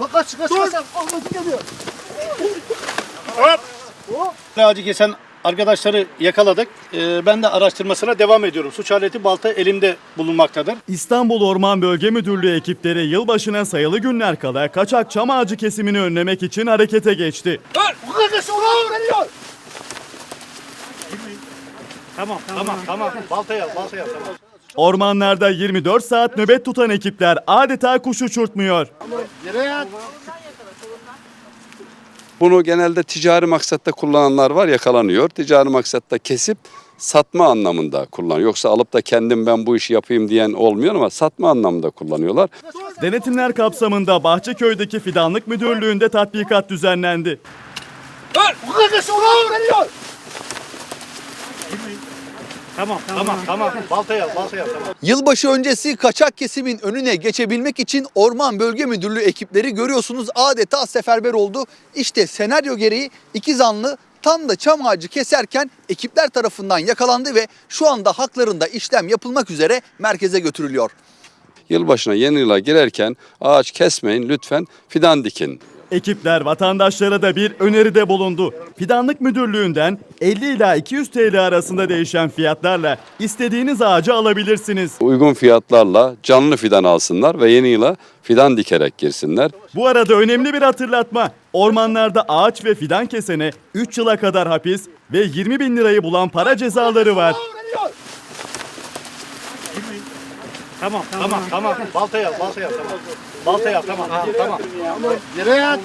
Lan kaç kaç kaç. Ağzı geliyor. Ağacı kesen arkadaşları yakaladık. Ee, ben de araştırmasına devam ediyorum. Suç aleti balta elimde bulunmaktadır. İstanbul Orman Bölge Müdürlüğü ekipleri yılbaşına sayılı günler kala kaçak çam ağacı kesimini önlemek için harekete geçti. Bu kadar sonra öğreniyor. Tamam, tamam, tamam. Baltayı al, baltayı al. Tamam. Ormanlarda 24 saat nöbet tutan ekipler adeta kuş uçurtmuyor. Bunu genelde ticari maksatta kullananlar var yakalanıyor. Ticari maksatta kesip satma anlamında kullanıyor. Yoksa alıp da kendim ben bu işi yapayım diyen olmuyor ama satma anlamında kullanıyorlar. Denetimler kapsamında Bahçeköy'deki Fidanlık Müdürlüğü'nde tatbikat düzenlendi. Bu kadar sonra. Tamam, tamam, tamam. Baltayı al, baltayı al. Tamam. Yılbaşı öncesi kaçak kesimin önüne geçebilmek için Orman Bölge Müdürlüğü ekipleri görüyorsunuz adeta seferber oldu. İşte senaryo gereği iki zanlı tam da çam ağacı keserken ekipler tarafından yakalandı ve şu anda haklarında işlem yapılmak üzere merkeze götürülüyor. Yılbaşına yeni yıla girerken ağaç kesmeyin lütfen fidan dikin. Ekipler vatandaşlara da bir öneride bulundu. Fidanlık Müdürlüğü'nden 50 ila 200 TL arasında değişen fiyatlarla istediğiniz ağacı alabilirsiniz. Uygun fiyatlarla canlı fidan alsınlar ve yeni yıla fidan dikerek girsinler. Bu arada önemli bir hatırlatma. Ormanlarda ağaç ve fidan kesene 3 yıla kadar hapis ve 20 bin lirayı bulan para cezaları var. Tamam, tamam, tamam. Baltayı al, baltayı al. Tamam. Baltayı al, tamam. Tamam. Yere yat.